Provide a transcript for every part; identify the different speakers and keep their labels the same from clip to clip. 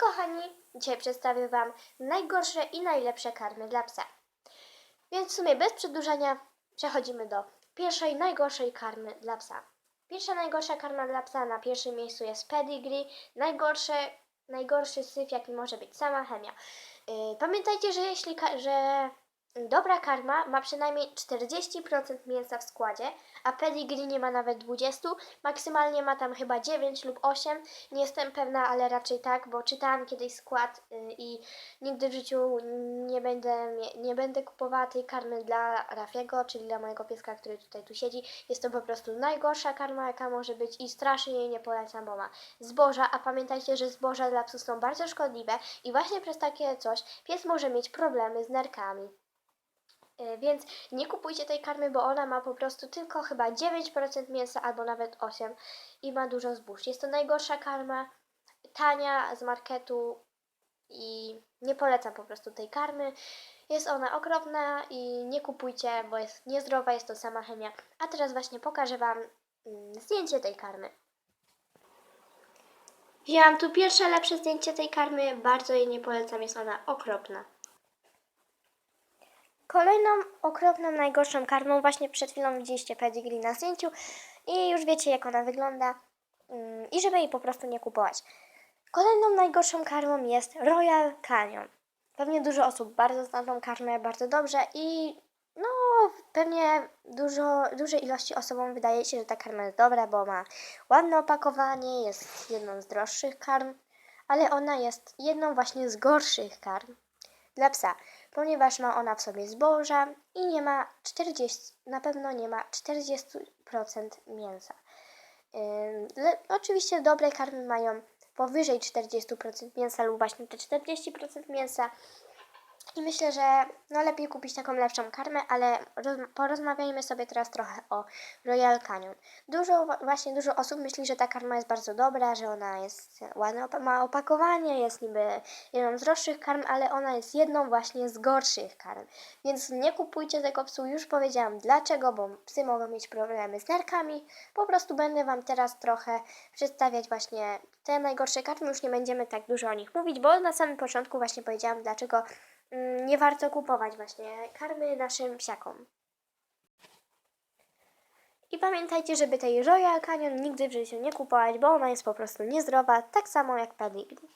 Speaker 1: kochani, dzisiaj przedstawię Wam najgorsze i najlepsze karmy dla psa. Więc w sumie bez przedłużania przechodzimy do pierwszej najgorszej karmy dla psa. Pierwsza najgorsza karma dla psa na pierwszym miejscu jest pedigree. Najgorsze, najgorszy syf, jaki może być sama chemia. Yy, pamiętajcie, że jeśli że dobra karma ma przynajmniej 40% mięsa w składzie, a pedigree nie ma nawet 20, maksymalnie ma tam chyba 9 lub 8. Nie jestem pewna, ale raczej tak, bo czytałam kiedyś skład yy, i nigdy w życiu nie będę, nie będę kupowała tej karmy dla Rafiego, czyli dla mojego pieska, który tutaj tu siedzi. Jest to po prostu najgorsza karma, jaka może być i strasznie jej nie polecam, bo ma zboża, a pamiętajcie, że zboża dla psów są bardzo szkodliwe i właśnie przez takie coś pies może mieć problemy z nerkami. Yy, Więc nie kupujcie tej karmy, bo ona ma po prostu tylko chyba 9% mięsa albo nawet 8% i ma dużo zbóż. Jest to najgorsza karma, tania z marketu i nie polecam po prostu tej karmy. Jest ona okropna i nie kupujcie, bo jest niezdrowa, jest to sama chemia. A teraz właśnie pokażę Wam mm, zdjęcie tej karmy. Wzięłam tu pierwsze lepsze zdjęcie tej karmy, bardzo jej nie polecam, jest ona okropna. Kolejną okropną, najgorszą karmą, właśnie przed chwilą widzieliście pedigree na zdjęciu i już wiecie jak ona wygląda mm, i żeby jej po prostu nie kupować. Kolejną najgorszą karmą jest Royal Canyon. Pewnie dużo osób bardzo zna tą karmę bardzo dobrze i no pewnie dużo, dużej ilości osobom wydaje się, że ta karma jest dobra, bo ma ładne opakowanie, jest jedną z droższych karm, ale ona jest jedną właśnie z gorszych karm dla psa, ponieważ ma ona w sobie zboża i nie ma 40, na pewno nie ma 40% mięsa. Oczywiście dobre karmy mają powyżej 40% mięsa lub właśnie te 40% mięsa. I myślę, że no lepiej kupić taką lepszą karmę, ale roz, porozmawiajmy sobie teraz trochę o Royal Canyon. Dużo, właśnie dużo osób myśli, że ta karma jest bardzo dobra, że ona jest ładna, ma opakowanie, jest niby jedną z droższych karm, ale ona jest jedną właśnie z gorszych karm. Więc nie kupujcie tego psu, już powiedziałam dlaczego, bo psy mogą mieć problemy z nerkami. Po prostu będę Wam teraz trochę przedstawiać właśnie te najgorsze karmy, już nie będziemy tak dużo o nich mówić, bo na samym początku właśnie powiedziałam dlaczego nie warto kupować właśnie karmy naszym psiakom. I pamiętajcie, żeby tej Royal Canyon nigdy w życiu nie kupować, bo ona jest po prostu niezdrowa, tak samo jak pedigree.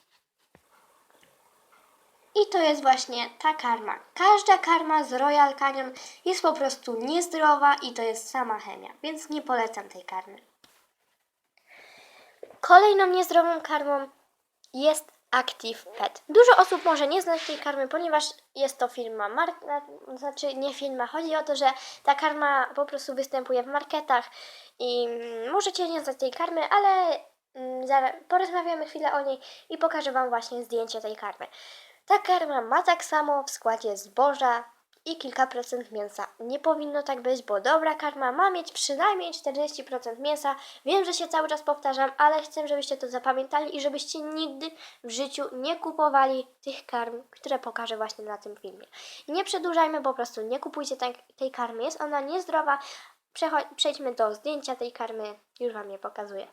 Speaker 1: I to jest właśnie ta karma. Każda karma z Royal Canyon jest po prostu niezdrowa i to jest sama chemia, więc nie polecam tej karmy. Kolejną niezdrową karmą jest Active Pet. Dużo osób może nie znać tej karmy, ponieważ jest to firma znaczy nie firma, chodzi o to, że ta karma po prostu występuje w marketach i mm, możecie nie znać tej karmy, ale mm, porozmawiamy chwilę o niej i pokażę Wam właśnie zdjęcie tej karmy. Ta karma ma tak samo w składzie zboża i kilka procent mięsa. Nie powinno tak być, bo dobra karma ma mieć przynajmniej 40% mięsa. Wiem, że się cały czas powtarzam, ale chcę, żebyście to zapamiętali i żebyście nigdy w życiu nie kupowali tych karm, które pokażę właśnie na tym filmie. Nie przedłużajmy, po prostu nie kupujcie tej, tej karmy, jest ona niezdrowa. Przejdźmy do zdjęcia tej karmy, już Wam je pokazuję.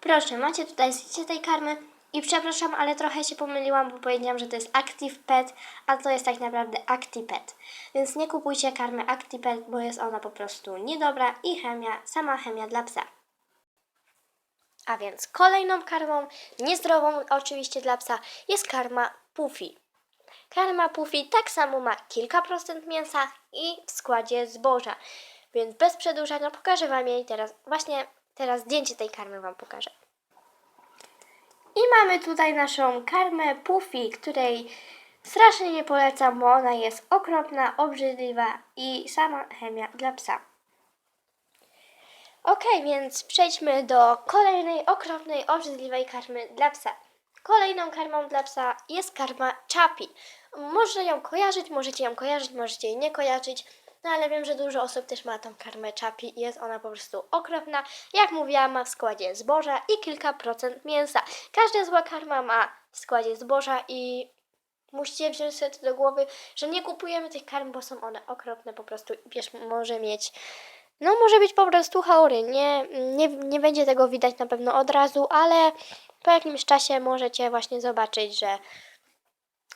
Speaker 1: Proszę, macie tutaj zdjęcie tej karmy. I przepraszam, ale trochę się pomyliłam, bo powiedziałam, że to jest Active Pet, a to jest tak naprawdę ActiPet. Więc nie kupujcie karmy ActiPet, bo jest ona po prostu niedobra i chemia, sama chemia dla psa. A więc kolejną karmą, niezdrową oczywiście dla psa, jest karma Puffy. Karma Puffy tak samo ma kilka procent mięsa i w składzie zboża. Więc bez przedłużania pokażę Wam jej teraz, właśnie teraz zdjęcie tej karmy Wam pokażę. I mamy tutaj naszą karmę Puffy, której strasznie nie polecam, bo ona jest okropna, obrzydliwa i sama chemia dla psa. Ok, więc przejdźmy do kolejnej okropnej, obrzydliwej karmy dla psa. Kolejną karmą dla psa jest karma Chapi. Może ją kojarzyć, możecie ją kojarzyć, możecie jej nie kojarzyć, no ale wiem, że dużo osób też ma tą karmę Chapi i jest ona po prostu okropna. Jak mówiłam, ma w składzie zboża i kilka procent mięsa. Każda zła karma ma w składzie zboża i musicie wziąć sobie do głowy, że nie kupujemy tych karm, bo są one okropne po prostu pies może mieć no może być po prostu chory, nie, nie, nie będzie tego widać na pewno od razu, ale po jakimś czasie możecie właśnie zobaczyć, że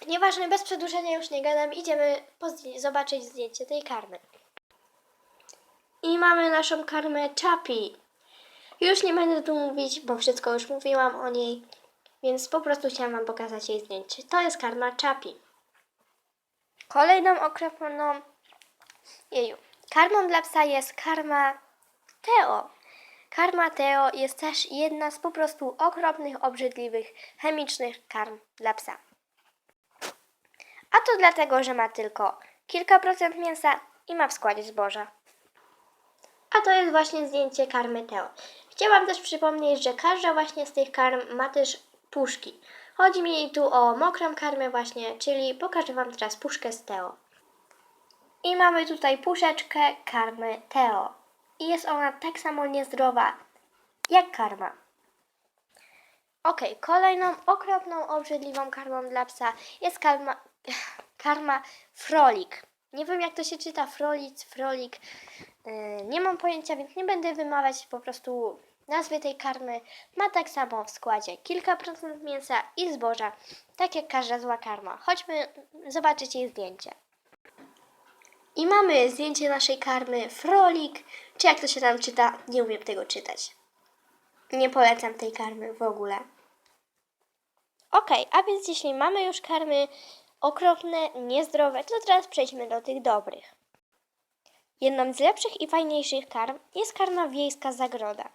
Speaker 1: nieważne, bez przedłużenia już nie gadam, idziemy zobaczyć zdjęcie tej karmy. I mamy naszą karmę Chapi. Już nie będę tu mówić, bo wszystko już mówiłam o niej, więc po prostu chciałam Wam pokazać jej zdjęcie. To jest karma Chapi. Kolejną okropną, jeju, karmą dla psa jest karma Teo. Karma Teo jest też jedna z po prostu okropnych, obrzydliwych, chemicznych karm dla psa. A to dlatego, że ma tylko kilka procent mięsa i ma w składzie zboża. A to jest właśnie zdjęcie karmy Teo. Chciałam też przypomnieć, że każda właśnie z tych karm ma też puszki. Chodzi mi tu o mokrą karmę właśnie, czyli pokażę Wam teraz puszkę z Teo. I mamy tutaj puszeczkę karmy Teo. I jest ona tak samo niezdrowa jak karma. Ok, kolejną okropną, obrzydliwą karmą dla psa jest karma, karma frolik. Nie wiem jak to się czyta, frolic, frolik. Yy, nie mam pojęcia, więc nie będę wymawiać po prostu nazwy tej karmy. Ma tak samo w składzie kilka procent mięsa i zboża, tak jak każda zła karma. Chodźmy zobaczyć jej zdjęcie. I mamy zdjęcie naszej karmy Frolik, czy jak to się tam czyta, nie umiem tego czytać. Nie polecam tej karmy w ogóle. Ok, a więc jeśli mamy już karmy okropne, niezdrowe, to teraz przejdźmy do tych dobrych. Jedną z lepszych i fajniejszych karm jest karma wiejska zagroda.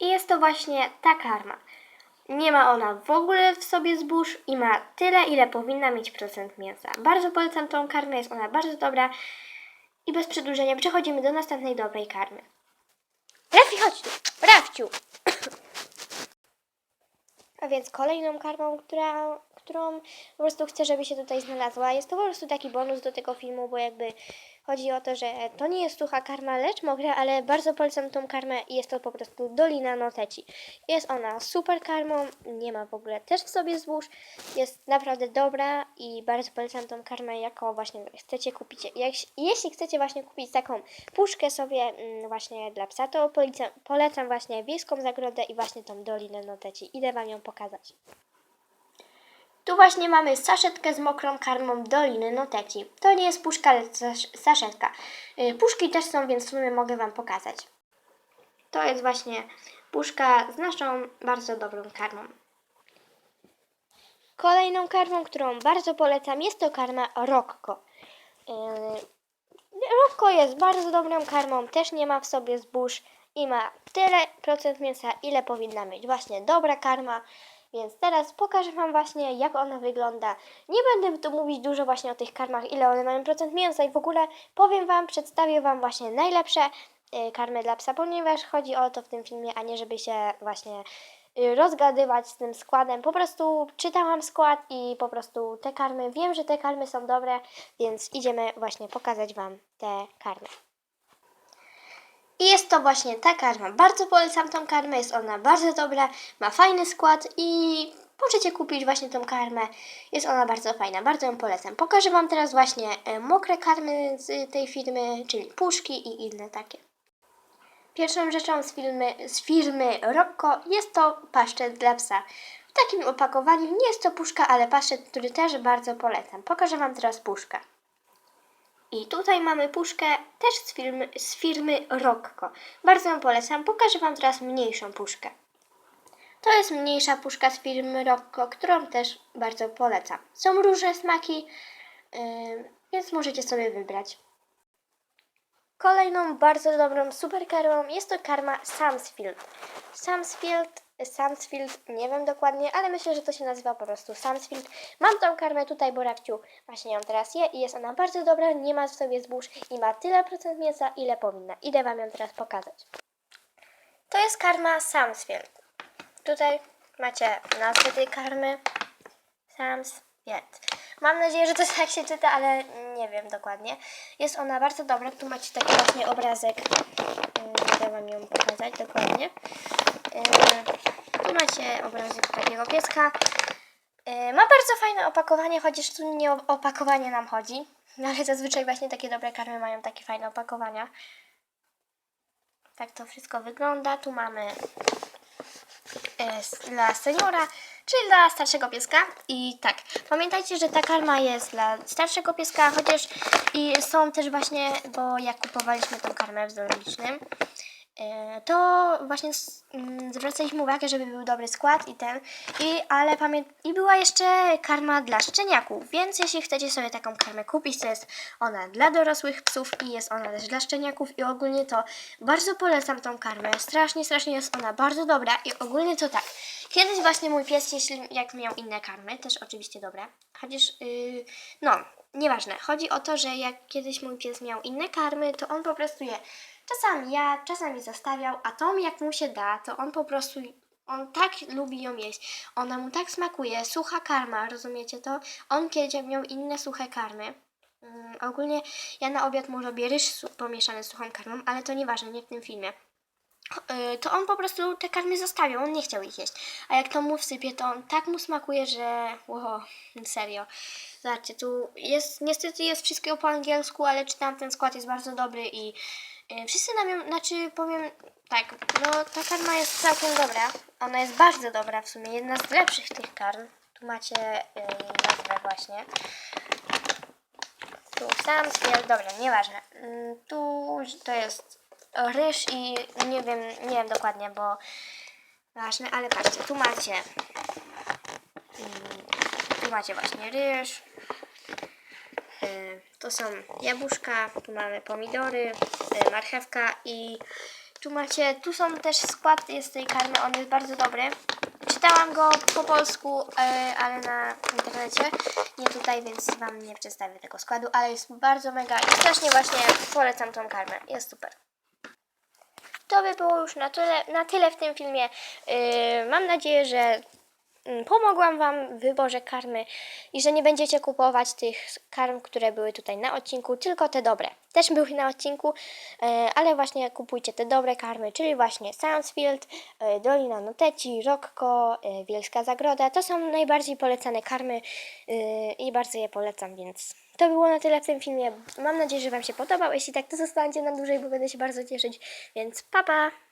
Speaker 1: I jest to właśnie ta karma. Nie ma ona w ogóle w sobie zbóż i ma tyle, ile powinna mieć procent mięsa. Bardzo polecam tą karmę, jest ona bardzo dobra. I bez przedłużenia przechodzimy do następnej dobrej karmy. Rafi, chodź tu! Rafciu! A więc kolejną karmą, która, którą po prostu chcę, żeby się tutaj znalazła, jest to po prostu taki bonus do tego filmu, bo jakby chodzi o to, że to nie jest sucha karma, lecz mokra, ale bardzo polecam tą karmę i jest to po prostu Dolina Noteci. Jest ona super karmą, nie ma w ogóle też w sobie zbóż, jest naprawdę dobra i bardzo polecam tą karmę, jako właśnie chcecie kupić, jak, jeśli chcecie właśnie kupić taką puszkę sobie mm, właśnie dla psa, to polecam, polecam właśnie Wiejską Zagrodę i właśnie tą Dolinę Noteci. Idę Wam ją pokazać. Tu właśnie mamy saszetkę z mokrą karmą Doliny Noteci. To nie jest puszka, ale sasz- saszetka. Y, Puszki też są, więc w sumie mogę Wam pokazać. To jest właśnie puszka z naszą bardzo dobrą karmą. Kolejną karmą, którą bardzo polecam, jest to karma Rokko. Yy, Rokko jest bardzo dobrą karmą, też nie ma w sobie zbóż i ma tyle procent mięsa, ile powinna mieć. Właśnie dobra karma. Więc teraz pokażę Wam właśnie, jak ona wygląda. Nie będę tu mówić dużo właśnie o tych karmach, ile one mają procent mięsa i w ogóle powiem Wam, przedstawię Wam właśnie najlepsze y, karmy dla psa, ponieważ chodzi o to w tym filmie, a nie żeby się właśnie y, rozgadywać z tym składem. Po prostu czytałam skład i po prostu te karmy, wiem, że te karmy są dobre, więc idziemy właśnie pokazać Wam te karmy. I jest to właśnie ta karma. Bardzo polecam tą karmę, jest ona bardzo dobra, ma fajny skład i możecie kupić właśnie tą karmę. Jest ona bardzo fajna, bardzo ją polecam. Pokażę Wam teraz właśnie e, mokre karmy z tej firmy, czyli puszki i inne takie. Pierwszą rzeczą z firmy, z firmy Rocco jest to paszczet dla psa. W takim opakowaniu nie jest to puszka, ale paszczet, który też bardzo polecam. Pokażę Wam teraz puszkę. I tutaj mamy puszkę też z firmy, z firmy Rocco. Bardzo ją polecam. Pokażę Wam teraz mniejszą puszkę. To jest mniejsza puszka z firmy Rocco, którą też bardzo polecam. Są różne smaki, yy, więc możecie sobie wybrać. Kolejną bardzo dobrą super karmą jest to karma Samsfield. Samsfield, Samsfield, nie wiem dokładnie, ale myślę, że to się nazywa po prostu Samsfield. Mam tą karmę tutaj, bo Rafciu właśnie ją teraz je i jest ona bardzo dobra, nie ma w sobie zbóż i ma tyle procent mięsa, ile powinna. Idę Wam ją teraz pokazać. To jest karma Samsfield. Tutaj macie nazwę tej karmy. Samsfield. Mam nadzieję, że to tak się czyta, ale nie wiem dokładnie. Jest ona bardzo dobra. Tu macie taki właśnie obrazek. Yy, Idę Wam ją pokazać dokładnie. Macie obrazek takiego pieska. Yy, Ma bardzo fajne opakowanie, chociaż tu nie o opakowanie nam chodzi. No ale zazwyczaj właśnie takie dobre karmy mają takie fajne opakowania. Tak to wszystko wygląda. Tu mamy e, dla seniora, czyli dla starszego pieska. I tak, pamiętajcie, że ta karma jest dla starszego pieska, chociaż i są też właśnie, bo jak kupowaliśmy tą karmę w zoologicznym, e, to właśnie mm, zwracaliśmy uwagę, żeby był dobry skład i ten, i, ale pamię- i była jeszcze karma dla szczeniaków, więc jeśli chcecie sobie taką karmę kupić, to jest ona dla dorosłych psów i jest ona też dla szczeniaków i ogólnie to bardzo polecam tą karmę, strasznie, strasznie jest ona bardzo dobra i ogólnie to tak, kiedyś właśnie mój pies, jeśli jak miał inne karmy, też oczywiście dobre, chociaż yy, no, nieważne, chodzi o to, że jak kiedyś mój pies miał inne karmy, to on po prostu je czasami ja, czasami zostawiał, a tą jak mu się da, to on po prostu on tak lubi ją jeść. Ona mu tak smakuje. Sucha karma, rozumiecie to? On kiedyś miał inne suche karmy. Mm, ogólnie ja na obiad mu robię ryż pomieszany z suchą karmą, ale to nieważne, nie w tym filmie. Yy, to on po prostu te karmy zostawiał, on nie chciał ich jeść. A jak to mu wsypie, to on tak mu smakuje, że wow, serio. Zobaczcie, tu jest, niestety jest wszystkiego po angielsku, ale czytam, ten skład jest bardzo dobry i wszyscy na nią, znaczy powiem tak, no ta karma jest całkiem dobra. Ona jest bardzo dobra w sumie, jedna z lepszych tych karm. Tu macie yy, nazwę właśnie. Tu sam stwierdź, dobra, nieważne. Mm, Tu to jest ryż i nie wiem, nie wiem dokładnie, bo ważne, ale patrzcie, tu macie mm, tu macie właśnie ryż. Y, To są jabłuszka, tu mamy pomidory, y, marchewka i tu macie, tu są też skład jest tej karmy, on jest bardzo dobry. Czytałam go po polsku, y, ale na internecie, nie tutaj, więc Wam nie przedstawię tego składu, ale jest bardzo mega i strasznie właśnie polecam tą karmę, jest super. To by było już na tyle, na tyle w tym filmie. Yy, mam nadzieję, że pomogłam Wam w wyborze karmy i że nie będziecie kupować tych karm, które były tutaj na odcinku, tylko te dobre. Też były na odcinku, yy, ale właśnie kupujcie te dobre karmy, czyli właśnie Science Field, yy, Dolina Noteci, Rokko, yy, Wielska Zagroda. To są najbardziej polecane karmy i bardzo je polecam, więc to było na tyle w tym filmie. Mam nadzieję, że Wam się podobał. Jeśli tak, to zostańcie na dłużej, bo będę się bardzo cieszyć. Więc pa pa!